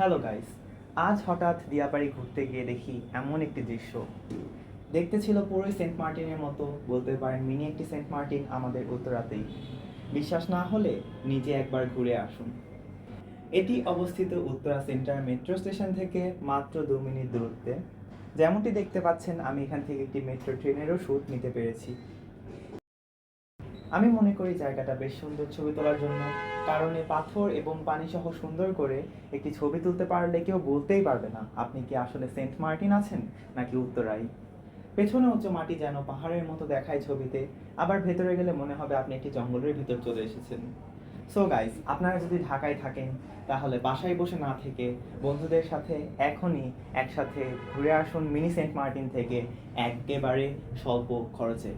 Hello guys আজ হঠাৎ দিয়াবাড়ি ঘুরতে গিয়ে দেখি এমন একটি দৃশ্য। দেখতে ছিল পুরোই সেন্ট মার্টিনের মতো, বলতে পারেন মিনি একটি সেন্ট মার্টিন আমাদের উত্তরাতেই। বিশ্বাস না হলে নিজে একবার ঘুরে আসুন। এটি অবস্থিত উত্তরা সেন্টার মেট্রো স্টেশন থেকে মাত্র দু মিনিট দূরত্বে। যেমনটি দেখতে পাচ্ছেন, আমি এখান থেকে একটি মেট্রো ট্রেনেরও শ্যুট নিতে পেরেছি। আমি মনে করি জায়গাটা বেশ সুন্দর ছবি তোলার জন্য, কারণ এ পাথর এবং পানি সহ সুন্দর করে একটি ছবি তুলতে পারলে কেউ বলতেই পারবে না, আপনি কি আসলে সেন্ট মার্টিন আছেন নাকি উত্তরাই পেছনে উঁচু মাটি যেন পাহাড়ের মতো দেখায় ছবিতে, আবার ভেতরে গেলে মনে হবে আপনি একটি জঙ্গলের ভিতর চলে এসেছেন। সো গাইস আপনারা যদি ঢাকায় থাকেন, তাহলে বাসায় বসে না থেকে বন্ধুদের সাথে এখনই একসাথে ঘুরে আসুন মিনি সেন্ট মার্টিন থেকে, একেবারে স্বল্প খরচে।